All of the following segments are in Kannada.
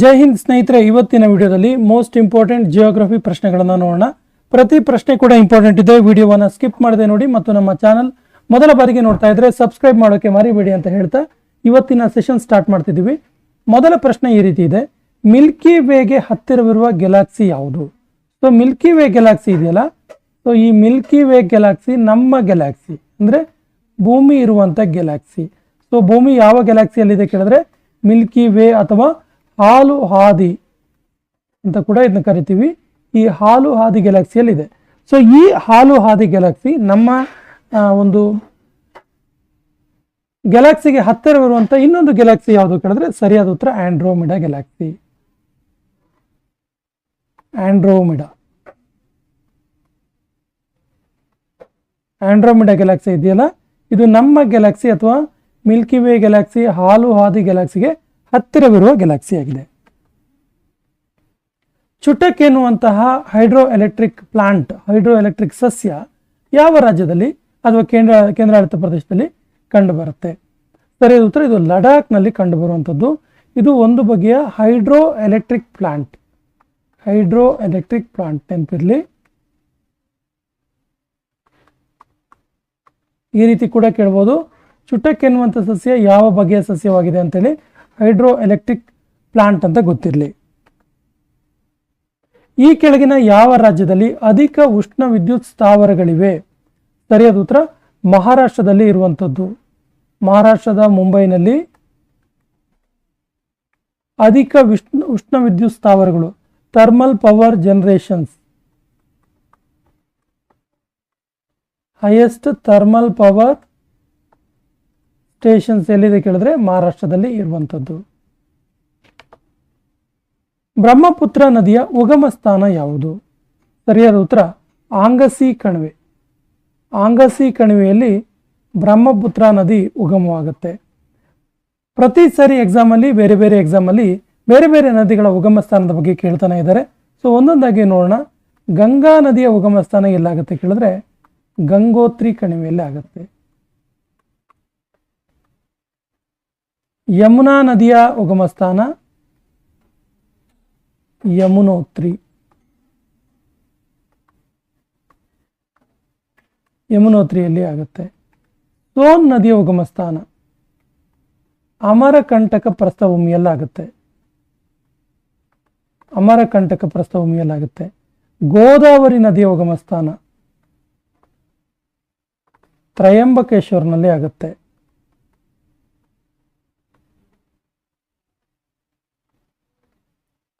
ಜೈ ಹಿಂದ್ ಸ್ನೇಹಿತರೆ, ಇವತ್ತಿನ ವಿಡಿಯೋದಲ್ಲಿ ಮೋಸ್ಟ್ ಇಂಪಾರ್ಟೆಂಟ್ ಜಿಯೋಗ್ರಫಿ ಪ್ರಶ್ನೆಗಳನ್ನು ನೋಡೋಣ. ಪ್ರತಿ ಪ್ರಶ್ನೆ ಕೂಡ ಇಂಪಾರ್ಟೆಂಟ್ ಇದೆ. ವಿಡಿಯೋವನ್ನು ಸ್ಕಿಪ್ ಮಾಡದೆ ನೋಡಿ ಮತ್ತು ನಮ್ಮ ಚಾನಲ್ ಮೊದಲ ಬಾರಿಗೆ ನೋಡ್ತಾ ಇದ್ರೆ ಸಬ್ಸ್ಕ್ರೈಬ್ ಮಾಡೋಕೆ ಮರಿಬೇಡಿ ಅಂತ ಹೇಳ್ತಾ ಇವತ್ತಿನ ಸೆಷನ್ ಸ್ಟಾರ್ಟ್ ಮಾಡ್ತಿದ್ದೀವಿ. ಮೊದಲ ಪ್ರಶ್ನೆ ಈ ರೀತಿ ಇದೆ. ಮಿಲ್ಕಿ ವೇಗೆ ಹತ್ತಿರವಿರುವ ಗೆಲಾಕ್ಸಿ ಯಾವುದು? ಸೊ ಮಿಲ್ಕಿ ವೇ ಗೆಲಾಕ್ಸಿ ಇದೆಯಲ್ಲ? ಸೊ ಈ ಮಿಲ್ಕಿ ವೇ ಗೆಲಾಕ್ಸಿ ನಮ್ಮ ಗೆಲಾಕ್ಸಿ ಅಂದರೆ ಭೂಮಿ ಇರುವಂಥ ಗೆಲಾಕ್ಸಿ ಸೊ ಭೂಮಿ ಯಾವ ಗೆಲಾಕ್ಸಿಯಲ್ಲಿದೆ ಕೇಳಿದ್ರೆ? ಮಿಲ್ಕಿ ವೇ ಅಥವಾ ಹಾಲು ಹಾದಿ ಅಂತ ಕೂಡ ಇದನ್ನ ಕರಿತೀವಿ. ಈ ಹಾಲು ಹಾದಿ ಗ್ಯಾಲಕ್ಸಿಯಲ್ಲಿದೆ ಸೊ ಈ ಹಾಲು ಹಾದಿ ಗ್ಯಾಲಕ್ಸಿ ನಮ್ಮ ಒಂದು ಗ್ಯಾಲಕ್ಸಿಗೆ ಹತ್ತಿರವಿರುವಂಥ ಇನ್ನೊಂದು ಗ್ಯಾಲಕ್ಸಿ ಯಾವುದು ಕೇಳಿದ್ರೆ ಸರಿಯಾದ ಉತ್ತರ ಆಂಡ್ರೋಮಿಡಾ ಗ್ಯಾಲಕ್ಸಿ ಆಂಡ್ರೋಮಿಡಾ ಆಂಡ್ರೋಮಿಡಾ ಗ್ಯಾಲಕ್ಸಿ ಇದೆಯಲ್ಲ? ಇದು ನಮ್ಮ ಗ್ಯಾಲಕ್ಸಿ ಅಥವಾ ಮಿಲ್ಕಿ ವೇ ಗ್ಯಾಲಕ್ಸಿ ಹಾಲು ಹಾದಿ ಗ್ಯಾಲಕ್ಸಿಗೆ ಹತ್ತಿರವಿರುವ ಗ್ಯಾಲಕ್ಸಿ ಆಗಿದೆ. ಚುಟಕ್ ಎನ್ನುವಂತಹ hydro electric plant hydro electric ಸಸ್ಯ ಯಾವ ರಾಜ್ಯದಲ್ಲಿ ಅಥವಾ ಕೇಂದ್ರ, ಕೇಂದ್ರಾಡಳಿತ ಪ್ರದೇಶದಲ್ಲಿ ಕಂಡುಬರುತ್ತೆ? ಸರಿ ಉತ್ತರ. ಇದು ಲಡಾಖ್ನಲ್ಲಿ ಕಂಡುಬರುವಂಥದ್ದು. ಇದು ಒಂದು ಬಗೆಯ hydro electric plant. Hydro electric plant ನೆನಪಿರಲಿ. ಈ ರೀತಿ ಕೂಡ ಕೇಳ್ಬೋದು. ಚುಟಕ್ ಎನ್ನುವಂಥ ಸಸ್ಯ ಯಾವ ಬಗೆಯ ಸಸ್ಯವಾಗಿದೆ ಅಂತೇಳಿ ಹೈಡ್ರೋ ಎಲೆಕ್ಟ್ರಿಕ್ ಪ್ಲಾಂಟ್ ಅಂತ ಗೊತ್ತಿರಲಿ. ಈ ಕೆಳಗಿನ ಯಾವ ರಾಜ್ಯದಲ್ಲಿ ಅಧಿಕ ಉಷ್ಣ ವಿದ್ಯುತ್ ಸ್ಥಾವರಗಳಿವೆ? ಸರಿಯಾದ ಉತ್ತರ, ಮಹಾರಾಷ್ಟ್ರದಲ್ಲಿ ಇರುವಂಥದ್ದು. ಮಹಾರಾಷ್ಟ್ರದ ಮುಂಬೈನಲ್ಲಿ ಅಧಿಕ ವಿಷ್ಣು ಉಷ್ಣ ವಿದ್ಯುತ್ ಸ್ಥಾವರಗಳು, thermal power generations. Highest thermal power stations ಎಲ್ಲಿದೆ ಕೇಳಿದ್ರೆ ಮಹಾರಾಷ್ಟ್ರದಲ್ಲಿ ಇರುವಂಥದ್ದು. ಬ್ರಹ್ಮಪುತ್ರ ನದಿಯ ಉಗಮ ಸ್ಥಾನ ಯಾವುದು? ಸರಿಯಾದ ಉತ್ತರ, ಆಂಗಸಿ ಕಣಿವೆ. ಆಂಗಸಿ ಕಣಿವೆಯಲ್ಲಿ ಬ್ರಹ್ಮಪುತ್ರ ನದಿ ಉಗಮವಾಗುತ್ತೆ. ಪ್ರತಿ ಸಾರಿ ಎಕ್ಸಾಮಲ್ಲಿ ಬೇರೆ ಬೇರೆ ಎಕ್ಸಾಮಲ್ಲಿ ಬೇರೆ ಬೇರೆ ನದಿಗಳ ಉಗಮ ಸ್ಥಾನದ ಬಗ್ಗೆ ಕೇಳ್ತಾನೆ ಇದ್ದಾರೆ. ಸೊ ಒಂದೊಂದಾಗಿ ನೋಡೋಣ. ಗಂಗಾ ನದಿಯ ಉಗಮ ಸ್ಥಾನ ಎಲ್ಲಾಗುತ್ತೆ ಕೇಳಿದ್ರೆ ಗಂಗೋತ್ರಿ ಕಣಿವೆಯಲ್ಲಿ ಆಗುತ್ತೆ. ಯಮುನಾ ನದಿಯ ಉಗಮ ಸ್ಥಾನ ಯಮುನೋತ್ರಿ. ಯಮುನೋತ್ರಿಯಲ್ಲಿ ಆಗುತ್ತೆ. ಸೋನ್ ನದಿಯ ಉಗಮ ಸ್ಥಾನ ಅಮರಕಂಟಕ ಪ್ರಸ್ಥಭೂಮಿಯಲ್ಲಾಗುತ್ತೆ ಅಮರಕಂಟಕ ಪ್ರಸ್ಥಭೂಮಿಯಲ್ಲಾಗುತ್ತೆ ಗೋದಾವರಿ ನದಿಯ ಉಗಮ ಸ್ಥಾನ ತ್ರಯಂಬಕೇಶ್ವರ್ನಲ್ಲಿ ಆಗುತ್ತೆ.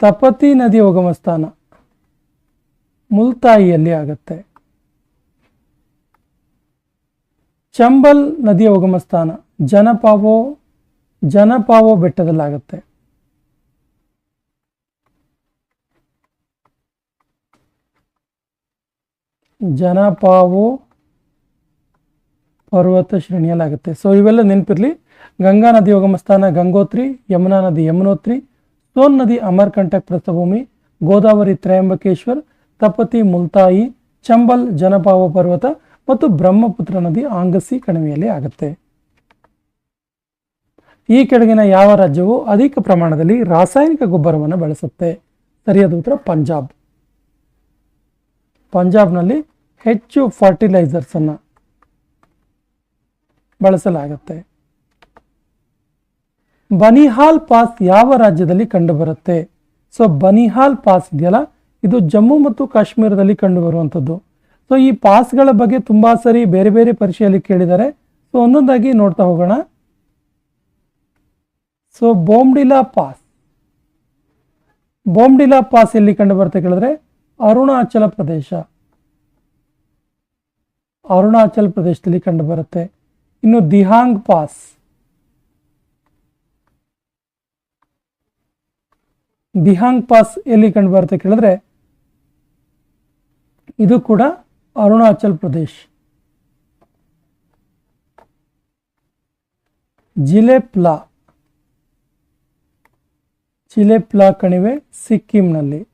ತಪತಿ ನದಿ ಉಗಮ ಸ್ಥಾನ ಮುಲ್ತಾಯಿಯಲ್ಲಿ ಆಗುತ್ತೆ. ಚಂಬಲ್ ನದಿಯ ಉಗಮ ಸ್ಥಾನ ಜನಪಾವೋ ಜನಪಾವೋ ಬೆಟ್ಟದಲ್ಲಾಗುತ್ತೆ. ಜನಪಾವೋ ಪರ್ವತ ಶ್ರೇಣಿಯಲ್ಲಾಗುತ್ತೆ. ಸೊ ಇವೆಲ್ಲ ನೆನಪಿರಲಿ. ಗಂಗಾ ನದಿ ಉಗಮ ಸ್ಥಾನ ಗಂಗೋತ್ರಿ, ಯಮುನಾ ನದಿ ಯಮುನೋತ್ರಿ ಸೋನ್ ನದಿ ಅಮರ್ಕಂಟಕ್ ಪ್ರಸ್ಥಭೂಮಿ, ಗೋದಾವರಿ ತ್ರಯಂಬಕೇಶ್ವರ್, ತಪತಿ ಮುಲ್ತಾಯಿ, ಚಂಬಲ್ ಜನಪಾವ ಪರ್ವತ ಮತ್ತು ಬ್ರಹ್ಮಪುತ್ರ ನದಿ ಆಂಗಸಿ ಕಣಿವೆಯಲ್ಲಿ ಆಗುತ್ತೆ. ಈ ಕೆಳಗಿನ ಯಾವ ರಾಜ್ಯವು ಅಧಿಕ ಪ್ರಮಾಣದಲ್ಲಿ ರಾಸಾಯನಿಕ ಗೊಬ್ಬರವನ್ನು ಬಳಸುತ್ತೆ? ಸರಿಯಾದ ಉತ್ತರ ಪಂಜಾಬ್. ಪಂಜಾಬ್ನಲ್ಲಿ ಹೆಚ್ಚು ಫರ್ಟಿಲೈಸರ್ಸನ್ನು ಬಳಸಲಾಗುತ್ತೆ. ಬನಿಹಾಲ್ ಪಾಸ್ ಯಾವ ರಾಜ್ಯದಲ್ಲಿ ಕಂಡುಬರುತ್ತೆ? ಸೊ ಬನಿಹಾಲ್ ಪಾಸ್ ಇದೆಯಲ್ಲ? ಇದು ಜಮ್ಮು ಮತ್ತು ಕಾಶ್ಮೀರದಲ್ಲಿ ಕಂಡುಬರುವಂಥದ್ದು. ಸೊ ಈ ಪಾಸ್ಗಳ ಬಗ್ಗೆ ತುಂಬ ಸರಿ ಬೇರೆ ಬೇರೆ ಪರೀಕ್ಷೆಯಲ್ಲಿ ಕೇಳಿದ್ದಾರೆ. ಸೊ ಒಂದೊಂದಾಗಿ ನೋಡ್ತಾ ಹೋಗೋಣ. So Bomdila pass. Bomdila pass ಎಲ್ಲಿ ಕಂಡುಬರುತ್ತೆ ಕೇಳಿದ್ರೆ? ಅರುಣಾಚಲ ಪ್ರದೇಶ. ಅರುಣಾಚಲ್ ಪ್ರದೇಶದಲ್ಲಿ ಕಂಡುಬರುತ್ತೆ. ಇನ್ನು ದಿಹಾಂಗ್ ಪಾಸ್. ದಿಹಾಂಗ್ ಪಾಸ್ ಎಲ್ಲಿ ಕಂಡುಬರುತ್ತೆ ಕೇಳಿದ್ರೆ, ಇದು ಕೂಡ ಅರುಣಾಚಲ್ ಪ್ರದೇಶ್. ಜಿಲೆಪ್ಲಾ ಚಿಲೆಪ್ಲಾ ಕಣಿವೆ ಸಿಕ್ಕಿಂನಲ್ಲಿ.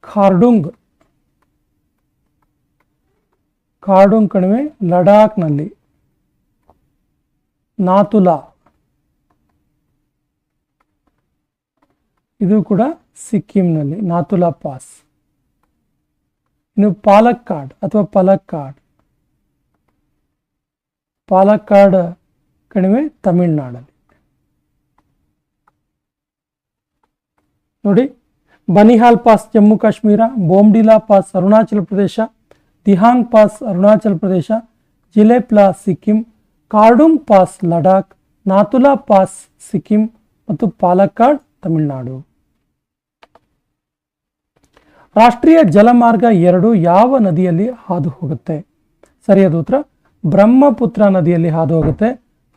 ಖಾರ್ಡುಂಗ್. ಖಾರ್ಡುಂಗ್ ಕಣಿವೆ ಲಡಾಖ್ನಲ್ಲಿ. ನಾತುಲಾ. ಇದು ಕೂಡ ಸಿಕ್ಕಿಂನಲ್ಲಿ ನಾಥುಲಾ ಪಾಸ್. ಇನ್ನು ಪಾಲಕ್ಕಾಡ್ ಅಥವಾ ಪಲಕ್ಕಾಡ್. ಪಾಲಕ್ಕಾಡ್ ಕಣಿವೆ ತಮಿಳುನಾಡಲ್ಲಿ. ನೋಡಿ, Banihal pass Jammu Kashmir, Bomdila pass Arunachal Pradesh, Dihang pass Arunachal Pradesh, Jelepla Sikkim Khardung pass Ladakh Nathula pass Sikkim ಮತ್ತು ಪಾಲಕ್ಕಾಡ್ ತಮಿಳುನಾಡು. ರಾಷ್ಟ್ರೀಯ ಜಲಮಾರ್ಗ ಎರಡು ಯಾವ ನದಿಯಲ್ಲಿ ಹಾದು ಹೋಗುತ್ತೆ ಸರಿಯಾದ ಉತ್ತರ, ಬ್ರಹ್ಮಪುತ್ರ ನದಿಯಲ್ಲಿ ಹಾದು ಹೋಗುತ್ತೆ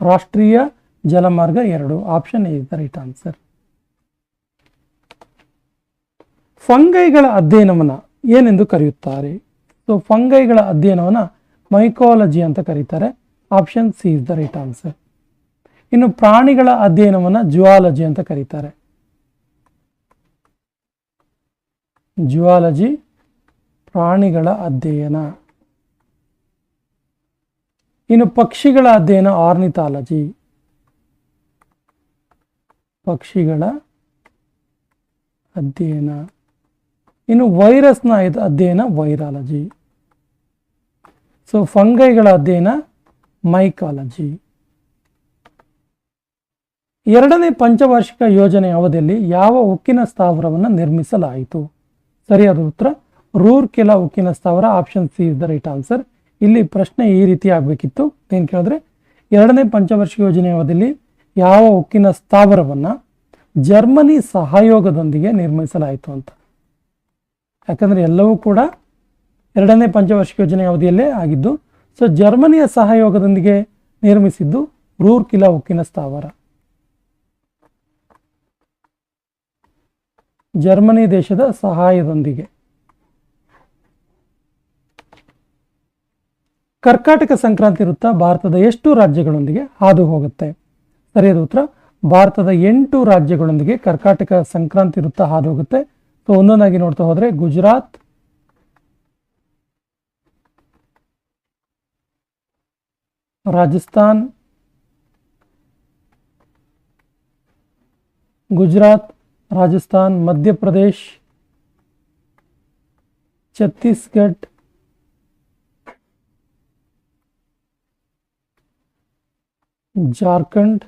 ರಾಷ್ಟ್ರೀಯ ಜಲಮಾರ್ಗ ಎರಡು. Option is the right answer ಫಂಗೈಗಳ ಅಧ್ಯಯನವನ್ನು ಏನೆಂದು ಕರೆಯುತ್ತಾರೆ? ಸೊ ಫಂಗೈಗಳ ಅಧ್ಯಯನವನ್ನು ಮೈಕೋಲಜಿ ಅಂತ ಕರೀತಾರೆ. Option C is the right answer ಇನ್ನು ಪ್ರಾಣಿಗಳ ಅಧ್ಯಯನವನ್ನು ಜುವಾಲಜಿ ಅಂತ ಕರೀತಾರೆ. ಜುವಾಲಜಿ, ಪ್ರಾಣಿಗಳ ಅಧ್ಯಯನ. ಇನ್ನು ಪಕ್ಷಿಗಳ ಅಧ್ಯಯನ, ಆರ್ನಿಥಾಲಜಿ. ಪಕ್ಷಿಗಳ ಅಧ್ಯಯನ. ಇನ್ನು ವೈರಸ್ನ ಅಧ್ಯಯನ, ವೈರಾಲಜಿ. ಸೊ ಫಂಗೈಗಳ ಅಧ್ಯಯನ, ಮೈಕಾಲಜಿ. ಎರಡನೇ ಪಂಚವಾರ್ಷಿಕ ಯೋಜನೆ ಅವಧಿಯಲ್ಲಿ ಯಾವ ಉಕ್ಕಿನ ಸ್ಥಾವರವನ್ನು ನಿರ್ಮಿಸಲಾಯಿತು? ಸರಿಯಾದ ಉತ್ತರ ರೂರ್ಕೆಲಾ ಉಕ್ಕಿನ ಸ್ಥಾವರ option C is the right answer ಇಲ್ಲಿ ಪ್ರಶ್ನೆ ಈ ರೀತಿ ಆಗಬೇಕಿತ್ತು. ಏನು ಕೇಳಿದ್ರೆ, ಎರಡನೇ ಪಂಚವಾರ್ಷಿಕ ಯೋಜನೆ ಅವಧಿಯಲ್ಲಿ ಯಾವ ಉಕ್ಕಿನ ಸ್ಥಾವರವನ್ನು ಜರ್ಮನಿ ಸಹಯೋಗದೊಂದಿಗೆ ನಿರ್ಮಿಸಲಾಯಿತು ಅಂತ. ಯಾಕಂದರೆ ಎಲ್ಲವೂ ಕೂಡ ಎರಡನೇ ಪಂಚವಾರ್ಷಿಕ ಯೋಜನೆ ಅವಧಿಯಲ್ಲೇ ಆಗಿದ್ದು ಸೊ ಜರ್ಮನಿಯ ಸಹಯೋಗದೊಂದಿಗೆ ನಿರ್ಮಿಸಿದ್ದು ರೂರ್ಕಿಲಾ ಉಕ್ಕಿನ ಸ್ಥಾವರ. ಜರ್ಮನಿ ದೇಶದ ಸಹಾಯದೊಂದಿಗೆ. ಕರ್ಕಾಟಕ ಸಂಕ್ರಾಂತಿ ವೃತ್ತ ಭಾರತದ ಎಷ್ಟು ರಾಜ್ಯಗಳೊಂದಿಗೆ ಹಾದು ಹೋಗುತ್ತೆ? ಸರಿಯಾದ ಉತ್ತರ, ಭಾರತದ ಎಂಟು ರಾಜ್ಯಗಳೊಂದಿಗೆ ಕರ್ಕಾಟಕ ಸಂಕ್ರಾಂತಿ ವೃತ್ತ ಹಾದು ಹೋಗುತ್ತೆ. ಸೊ, ಒಂದೊಂದಾಗಿ ನೋಡ್ತಾ ಹೋದ್ರೆ ಗುಜರಾತ್, ರಾಜಸ್ಥಾನ್, ಗುಜರಾತ್ ರಾಜಸ್ಥಾನ್ ಮಧ್ಯಪ್ರದೇಶ್ ಛತ್ತೀಸ್ಗಢ ಜಾರ್ಖಂಡ್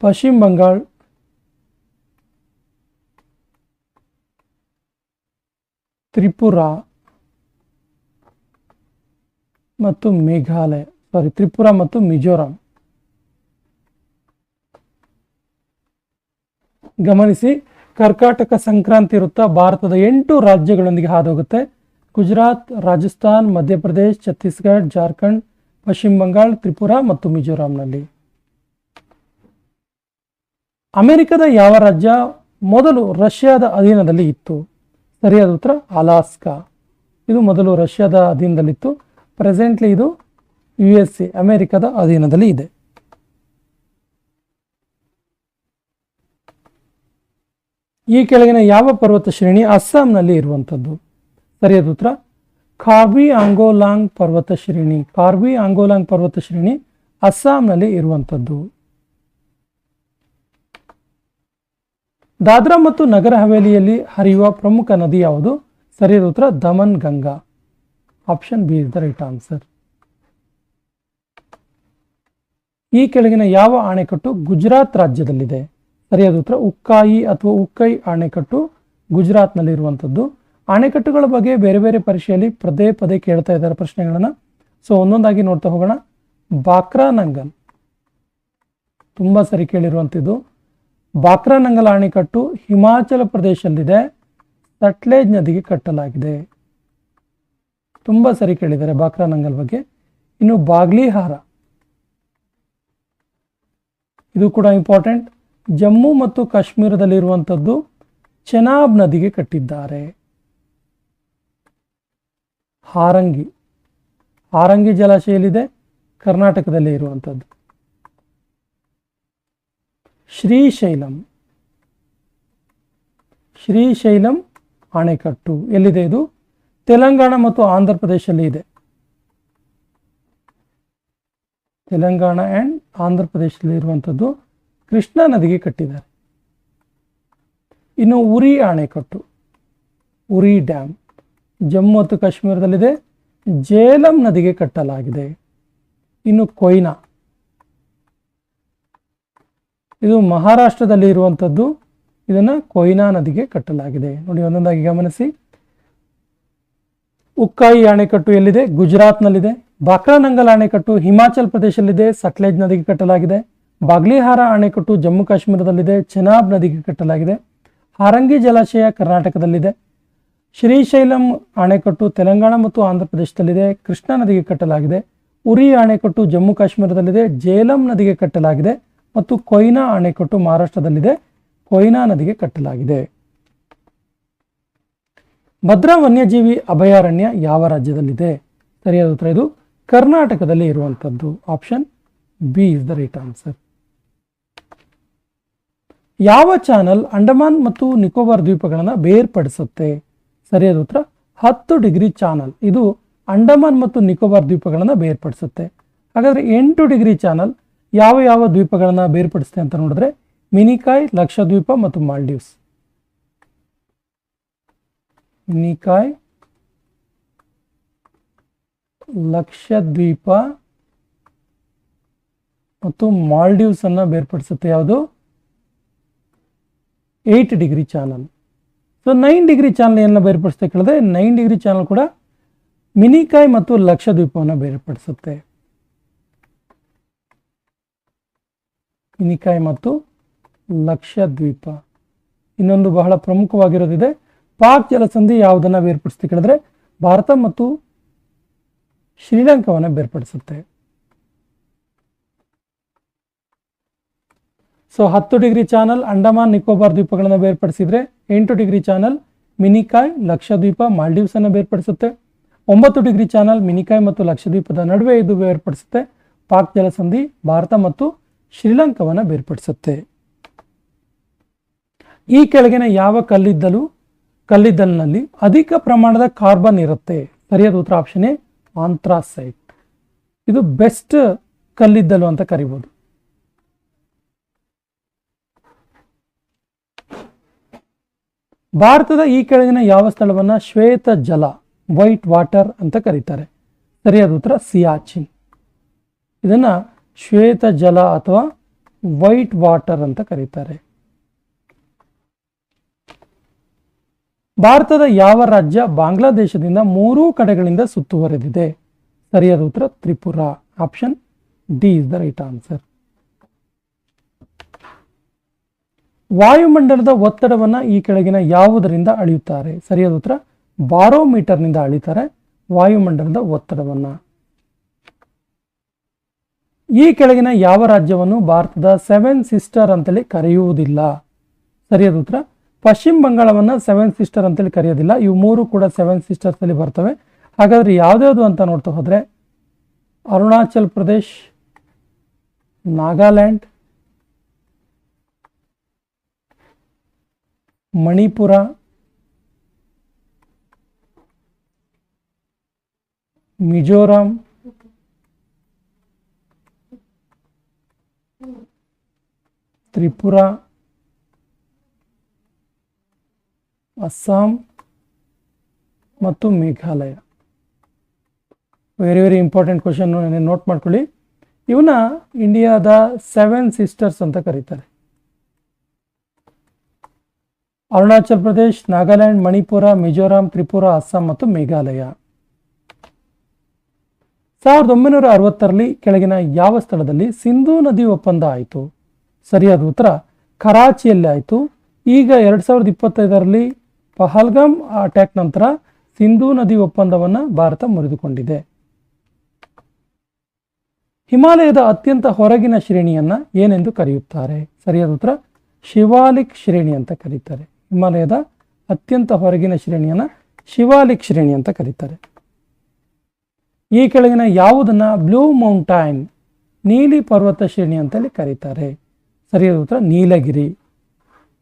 ಪಶ್ಚಿಮ ಬಂಗಾಳ ತ್ರಿಪುರಾ ಮತ್ತು ಮೇಘಾಲಯ ಸಾರಿ ತ್ರಿಪುರಾ ಮತ್ತು ಮಿಜೋರಾಂ ಗಮನಿಸಿ, ಕರ್ಕಾಟಕ ಸಂಕ್ರಾಂತಿ ವೃತ್ತ ಭಾರತದ ಎಂಟು ರಾಜ್ಯಗಳೊಂದಿಗೆ ಹಾದೋಗುತ್ತೆ ಗುಜರಾತ್, ರಾಜಸ್ಥಾನ್, ಮಧ್ಯಪ್ರದೇಶ್, ಛತ್ತೀಸ್ಗಢ, ಜಾರ್ಖಂಡ್, ಪಶ್ಚಿಮ ಬಂಗಾಳ, ತ್ರಿಪುರಾ ಮತ್ತು ಮಿಜೋರಾಂನಲ್ಲಿ. ಅಮೆರಿಕದ ಯಾವ ರಾಜ್ಯ ಮೊದಲು ರಷ್ಯಾದ ಅಧೀನದಲ್ಲಿ ಇತ್ತು? ಸರಿಯಾದ ಉತ್ತರ, ಅಲಾಸ್ಕಾ. ಇದು ಮೊದಲು ರಷ್ಯಾದ ಅಧೀನದಲ್ಲಿತ್ತು. ಪ್ರೆಸೆಂಟ್ಲಿ ಇದು ಯು ಎಸ್ ಎ ಅಮೆರಿಕದ ಅಧೀನದಲ್ಲಿ ಇದೆ. ಈ ಕೆಳಗಿನ ಯಾವ ಪರ್ವತ ಶ್ರೇಣಿ ಅಸ್ಸಾಂನಲ್ಲಿ ಇರುವಂಥದ್ದು? ಸರಿಯಾದ ಉತ್ತರ ಕಾರ್ಬಿ ಆಂಗೋಲಾಂಗ್ ಪರ್ವತ ಶ್ರೇಣಿ. ಕಾರ್ಬಿ ಆಂಗೋಲಾಂಗ್ ಪರ್ವತ ಶ್ರೇಣಿ ಅಸ್ಸಾಂನಲ್ಲಿ ಇರುವಂಥದ್ದು. ದಾದ್ರಾ ಮತ್ತು ನಗರ ಹವೇಲಿಯಲ್ಲಿ ಹರಿಯುವ ಪ್ರಮುಖ ನದಿ ಯಾವುದು? ಸರಿಯಾದ ಉತ್ತರ, Daman Ganga. Option B is the right answer. ಈ ಕೆಳಗಿನ ಯಾವ ಅಣೆಕಟ್ಟು ಗುಜರಾತ್ ರಾಜ್ಯದಲ್ಲಿದೆ? ಸರಿಯಾದ ಉತ್ತರ ಉಕ್ಕಾಯಿ ಅಥವಾ ಉಕ್ಕೈ ಅಣೆಕಟ್ಟು ಗುಜರಾತ್ನಲ್ಲಿರುವಂಥದ್ದು. ಅಣೆಕಟ್ಟುಗಳ ಬಗ್ಗೆ ಬೇರೆ ಬೇರೆ ಪರೀಕ್ಷೆಯಲ್ಲಿ ಪದೇ ಪದೇ ಕೇಳ್ತಾ ಇದ್ದಾರೆ ಪ್ರಶ್ನೆಗಳನ್ನು. ಸೊ, ಒಂದೊಂದಾಗಿ ನೋಡ್ತಾ ಹೋಗೋಣ. ಬಾಕ್ರಾ ನಂಗಲ್. ತುಂಬ ಸರಿ ಕೇಳಿರುವಂಥದ್ದು ಬಾಕ್ರಾನಂಗಲ್ ಅಣೆಕಟ್ಟು ಹಿಮಾಚಲ ಪ್ರದೇಶದಲ್ಲಿದೆ. ಸಟ್ಲೇಜ್ ನದಿಗೆ ಕಟ್ಟಲಾಗಿದೆ. ತುಂಬ ಸರಿ ಕೇಳಿದ್ದಾರೆ ಬಾಕ್ರಾ ನಂಗಲ್ ಬಗ್ಗೆ. ಇನ್ನು ಬಾಗ್ಲಿಹಾರ. ಇದು ಕೂಡ ಇಂಪಾರ್ಟೆಂಟ್ ಜಮ್ಮು ಮತ್ತು ಕಾಶ್ಮೀರದಲ್ಲಿರುವಂಥದ್ದು ಚೆನಾಬ್ ನದಿಗೆ ಕಟ್ಟಿದ್ದಾರೆ. ಹಾರಂಗಿ. ಹಾರಂಗಿ ಜಲಾಶಯಲ್ಲಿದೆ, ಕರ್ನಾಟಕದಲ್ಲಿ ಇರುವಂಥದ್ದು. ಶ್ರೀಶೈಲಂ. ಶ್ರೀಶೈಲಂ ಅಣೆಕಟ್ಟು ಎಲ್ಲಿದೆ ಇದು? ತೆಲಂಗಾಣ ಮತ್ತು ಆಂಧ್ರ ಪ್ರದೇಶದಲ್ಲಿ ಇದೆ. ತೆಲಂಗಾಣ ಆ್ಯಂಡ್ ಆಂಧ್ರ ಪ್ರದೇಶದಲ್ಲಿ ಇರುವಂಥದ್ದು ಕೃಷ್ಣಾ ನದಿಗೆ ಕಟ್ಟಿದ್ದಾರೆ. ಇನ್ನು ಉರಿ ಅಣೆಕಟ್ಟು ಉರಿ ಡ್ಯಾಮ್ ಜಮ್ಮು ಮತ್ತು ಕಾಶ್ಮೀರದಲ್ಲಿದೆ. ಜೇಲಂ ನದಿಗೆ ಕಟ್ಟಲಾಗಿದೆ. ಇನ್ನು ಕೊಯ್ನಾ, ಇದು ಮಹಾರಾಷ್ಟ್ರದಲ್ಲಿ ಇರುವಂಥದ್ದು ಇದನ್ನು ಕೊಯ್ನಾ ನದಿಗೆ ಕಟ್ಟಲಾಗಿದೆ. ನೋಡಿ, ಒಂದೊಂದಾಗಿ ಗಮನಿಸಿ. ಉಕ್ಕಾಯಿ ಅಣೆಕಟ್ಟು ಎಲ್ಲಿದೆ? ಗುಜರಾತ್ನಲ್ಲಿದೆ. ಬಾಕ್ರಾನಂಗಲ್ ಅಣೆಕಟ್ಟು ಹಿಮಾಚಲ್ ಪ್ರದೇಶದಲ್ಲಿದೆ ಸಟ್ಲೇಜ್ ನದಿಗೆ ಕಟ್ಟಲಾಗಿದೆ. ಬಾಗ್ಲಿಹಾರ ಅಣೆಕಟ್ಟು ಜಮ್ಮು ಕಾಶ್ಮೀರದಲ್ಲಿದೆ. ಚೆನಾಬ್ ನದಿಗೆ ಕಟ್ಟಲಾಗಿದೆ. ಹಾರಂಗಿ ಜಲಾಶಯ ಕರ್ನಾಟಕದಲ್ಲಿದೆ. ಶ್ರೀಶೈಲಂ ಅಣೆಕಟ್ಟು ತೆಲಂಗಾಣ ಮತ್ತು ಆಂಧ್ರ ಪ್ರದೇಶದಲ್ಲಿದೆ ಕೃಷ್ಣಾ ನದಿಗೆ ಕಟ್ಟಲಾಗಿದೆ. ಉರಿ ಅಣೆಕಟ್ಟು ಜಮ್ಮು ಕಾಶ್ಮೀರದಲ್ಲಿದೆ. ಜೇಲಂ ನದಿಗೆ ಕಟ್ಟಲಾಗಿದೆ ಮತ್ತು ಕೊಯ್ನಾ ಅಣೆಕಟ್ಟು ಮಹಾರಾಷ್ಟ್ರದಲ್ಲಿದೆ. ಕೊಯ್ನಾ ನದಿಗೆ ಕಟ್ಟಲಾಗಿದೆ. ಭದ್ರಾ ವನ್ಯಜೀವಿ ಅಭಯಾರಣ್ಯ ಯಾವ ರಾಜ್ಯದಲ್ಲಿದೆ? ಸರಿಯಾದ ಉತ್ತರ ಇದು ಕರ್ನಾಟಕದಲ್ಲಿ ಇರುವಂಥದ್ದು option B is the right answer. ಯಾವ ಚಾನಲ್ ಅಂಡಮಾನ್ ಮತ್ತು ನಿಕೋಬಾರ್ ದ್ವೀಪಗಳನ್ನು ಬೇರ್ಪಡಿಸುತ್ತೆ? ಸರಿಯಾದ ಉತ್ತರ, ಹತ್ತು ಡಿಗ್ರಿ ಚಾನಲ್. ಇದು ಅಂಡಮಾನ್ ಮತ್ತು ನಿಕೋಬಾರ್ ದ್ವೀಪಗಳನ್ನು ಬೇರ್ಪಡಿಸುತ್ತೆ. ಹಾಗಾದರೆ ಎಂಟು ಡಿಗ್ರಿ ಚಾನಲ್ ಯಾವ ಯಾವ ದ್ವೀಪಗಳನ್ನು ಬೇರ್ಪಡಿಸುತ್ತೆ ಅಂತ ನೋಡಿದ್ರೆ, ಮಿನಿಕಾಯ್, ಲಕ್ಷದ್ವೀಪ ಮತ್ತು ಮಾಲ್ಡೀವ್ಸ್. ಮಿನಿಕಾಯ್, ಲಕ್ಷದ್ವೀಪ ಮತ್ತು ಮಾಲ್ಡೀವ್ಸ್ ಅನ್ನ ಬೇರ್ಪಡಿಸುತ್ತೆ ಯಾವುದು? Eight degree channel so nine degree channel ಏನನ್ನ ಬೇರ್ಪಡಿಸುತ್ತೆ ಕೇಳಿದ್ರೆ ನೈನ್ ಡಿಗ್ರಿ ಚಾನಲ್ ಕೂಡ ಮಿನಿಕಾಯ್ ಮತ್ತು ಲಕ್ಷದ್ವೀಪವನ್ನು ಬೇರ್ಪಡಿಸುತ್ತೆ. ಮಿನಿಕಾಯ್ ಮತ್ತು ಲಕ್ಷದ್ವೀಪ. ಇನ್ನೊಂದು ಬಹಳ ಪ್ರಮುಖವಾಗಿರೋದಿದೆ. ಪಾಕ್ ಜಲಸಂಧಿ ಯಾವುದನ್ನು ಬೇರ್ಪಡಿಸುತ್ತೆ ಕೇಳಿದ್ರೆ, ಭಾರತ ಮತ್ತು ಶ್ರೀಲಂಕಾವನ್ನು ಬೇರ್ಪಡಿಸುತ್ತೆ. ಸೊ ಹತ್ತು ಡಿಗ್ರಿ ಚಾನಲ್ ಅಂಡಮಾನ್ ನಿಕೋಬಾರ್ ದ್ವೀಪಗಳನ್ನು ಬೇರ್ಪಡಿಸಿದರೆ ಎಂಟು ಡಿಗ್ರಿ ಚಾನಲ್ ಮಿನಿಕಾಯ್ ಲಕ್ಷದ್ವೀಪ ಮಾಲ್ಡೀವ್ಸ್ ಅನ್ನು ಬೇರ್ಪಡಿಸುತ್ತೆ. ಒಂಬತ್ತು ಡಿಗ್ರಿ ಚಾನಲ್ ಮಿನಿಕಾಯ್ ಮತ್ತು ಲಕ್ಷದ್ವೀಪದ ನಡುವೆ ಇದು ಬೇರ್ಪಡಿಸುತ್ತೆ. ಪಾಕ್ ಜಲಸಂಧಿ, ಭಾರತ ಮತ್ತು ಶ್ರೀಲಂಕಾವನ್ನು ಬೇರ್ಪಡಿಸುತ್ತೆ. ಈ ಕೆಳಗಿನ ಯಾವ ಕಲ್ಲಿದ್ದಲು, ಕಲ್ಲಿದ್ದಲಿನಲ್ಲಿ ಅಧಿಕ ಪ್ರಮಾಣದ ಕಾರ್ಬನ್ ಇರುತ್ತೆ? ಸರಿಯಾದ ಉತ್ತರ ಆಪ್ಷನ್ ಎ ಆಂಥ್ರಾಸೈಟ್ ಇದು ಬೆಸ್ಟ್ ಕಲ್ಲಿದ್ದಲು ಅಂತ ಕರಿಬೋದು. ಭಾರತದ ಈ ಕೆಳಗಿನ ಯಾವ ಸ್ಥಳವನ್ನ ಶ್ವೇತ ಜಲ ವೈಟ್ ವಾಟರ್ ಅಂತ ಕರೀತಾರೆ. ಸರಿಯಾದ ಉತ್ತರ ಸಿಯಾಚಿನ್. ಇದನ್ನ ಶ್ವೇತ ಜಲ ಅಥವಾ ವೈಟ್ ವಾಟರ್ ಅಂತ ಕರೀತಾರೆ. ಭಾರತದ ಯಾವ ರಾಜ್ಯ ಬಾಂಗ್ಲಾದೇಶದಿಂದ ಮೂರೂ ಕಡೆಗಳಿಂದ ಸುತ್ತುವರೆದಿದೆ? ಸರಿಯಾದ ಉತ್ತರ Tripura. Option D is the right answer. ವಾಯುಮಂಡಲದ ಒತ್ತಡವನ್ನು ಈ ಕೆಳಗಿನ ಯಾವುದರಿಂದ ಅಳೆಯುತ್ತಾರೆ? ಸರಿಯಾದ ಉತ್ತರ, ಬಾರೋಮೀಟರ್ನಿಂದ ಅಳಿತಾರೆ ವಾಯುಮಂಡಲದ ಒತ್ತಡವನ್ನು. ಈ ಕೆಳಗಿನ ಯಾವ ರಾಜ್ಯವನ್ನು ಭಾರತದ ಸೆವೆನ್ ಸಿಸ್ಟರ್ ಅಂತಲೇ ಕರೆಯುವುದಿಲ್ಲ? ಸರಿಯಾದ ಉತ್ತರ, ಪಶ್ಚಿಮ ಬಂಗಾಳವನ್ನು ಸೆವೆನ್ ಸಿಸ್ಟರ್ ಅಂತೇಳಿ ಕರೆಯೋದಿಲ್ಲ. ಇವು ಮೂರು ಕೂಡ ಸೆವೆನ್ ಸಿಸ್ಟರ್ಸ್ ಅಲ್ಲಿ ಬರ್ತವೆ. ಹಾಗಾದ್ರೆ ಯಾವ್ದ್ಯಾವುದು ಅಂತ ನೋಡ್ತಾ ಹೋದರೆ, ಅರುಣಾಚಲ್ ಪ್ರದೇಶ್, ನಾಗಾಲ್ಯಾಂಡ್ ಮಣಿಪುರ. ಮಿಜೋರಾಂ. ತ್ರಿಪುರ. ಅಸ್ಸಾಂ. ಮತ್ತು Meghalaya. Very very important question note ಮಾಡ್ಕೊಳ್ಳಿ. ಇವನ್ನ ಇಂಡಿಯಾದ ಸೆವೆನ್ ಸಿಸ್ಟರ್ಸ್ ಅಂತ ಕರೀತಾರೆ. ಅರುಣಾಚಲ್ ಪ್ರದೇಶ್, ನಾಗಾಲ್ಯಾಂಡ್, ಮಣಿಪುರ, ಮಿಜೋರಾಂ, ತ್ರಿಪುರ, ಅಸ್ಸಾಂ ಮತ್ತು ಮೇಘಾಲಯ. ಸಾವಿರದ ಒಂಬೈನೂರ ಅರವತ್ತರಲ್ಲಿ ಕೆಳಗಿನ ಯಾವ ಸ್ಥಳದಲ್ಲಿ ಸಿಂಧೂ ನದಿ ಒಪ್ಪಂದ ಆಯಿತು? ಸರಿಯಾದ ಉತ್ತರ, ಕರಾಚಿಯಲ್ಲಿ ಆಯಿತು. ಈಗ ಎರಡು ಸಾವಿರದ ಇಪ್ಪತ್ತೈದರಲ್ಲಿ ಪಹಲ್ಗಾಮ್ ಅಟ್ಯಾಕ್ ನಂತರ ಸಿಂಧೂ ನದಿ ಒಪ್ಪಂದವನ್ನು ಭಾರತ ಮುರಿದುಕೊಂಡಿದೆ. ಹಿಮಾಲಯದ ಅತ್ಯಂತ ಹೊರಗಿನ ಶ್ರೇಣಿಯನ್ನು ಏನೆಂದು ಕರೆಯುತ್ತಾರೆ? ಸರಿಯಾದ ಉತ್ತರ, ಶಿವಾಲಿಕ್ ಶ್ರೇಣಿ ಅಂತ ಕರೀತಾರೆ. ಹಿಮಾಲಯದ ಅತ್ಯಂತ ಹೊರಗಿನ ಶ್ರೇಣಿಯನ್ನು ಶಿವಾಲಿಕ್ ಶ್ರೇಣಿ ಅಂತ ಕರೀತಾರೆ. ಈ ಕೆಳಗಿನ ಯಾವುದನ್ನು ಬ್ಲೂ ಮೌಂಟೈನ್, ನೀಲಿ ಪರ್ವತ ಶ್ರೇಣಿ ಅಂತೇಳಿ ಕರೀತಾರೆ. ಸರಿಯಾದ ಉತ್ತರ ನೀಲಗಿರಿ.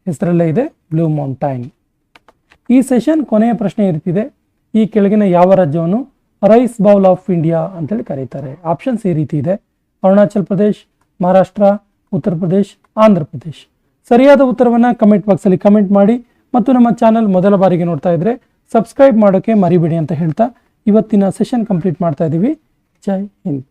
ಹೆಸರಲ್ಲೇ ಇದೆ ಬ್ಲೂ ಮೌಂಟೈನ್. ಈ ಸೆಷನ್ ಕೊನೆಯ ಪ್ರಶ್ನೆ ಇರ್ತಿದೆ ಈ ಕೆಳಗಿನ ಯಾವ ರಾಜ್ಯವನ್ನು ರೈಸ್ ಬೌಲ್ ಆಫ್ ಇಂಡಿಯಾ ಅಂತೇಳಿ ಕರೀತಾರೆ. ಆಪ್ಷನ್ಸ್ ಈ ರೀತಿ ಇದೆ. ಅರುಣಾಚಲ್ ಪ್ರದೇಶ್, ಮಹಾರಾಷ್ಟ್ರ, ಉತ್ತರ ಪ್ರದೇಶ್, ಆಂಧ್ರ ಪ್ರದೇಶ್. ಸರಿಯಾದ ಉತ್ತರವನ್ನು ಕಮೆಂಟ್ ಬಾಕ್ಸಲ್ಲಿ ಕಮೆಂಟ್ ಮಾಡಿ ಮತ್ತು ನಮ್ಮ ಚಾನಲ್ ಮೊದಲ ಬಾರಿಗೆ ನೋಡ್ತಾ ಇದ್ರೆ ಸಬ್ಸ್ಕ್ರೈಬ್ ಮಾಡೋಕ್ಕೆ ಮರಿಬೇಡಿ ಅಂತ ಹೇಳ್ತಾ ಇವತ್ತಿನ ಸೆಷನ್ ಕಂಪ್ಲೀಟ್ ಮಾಡ್ತಾ ಇದ್ದೀವಿ ಜೈ ಹಿಂದ್.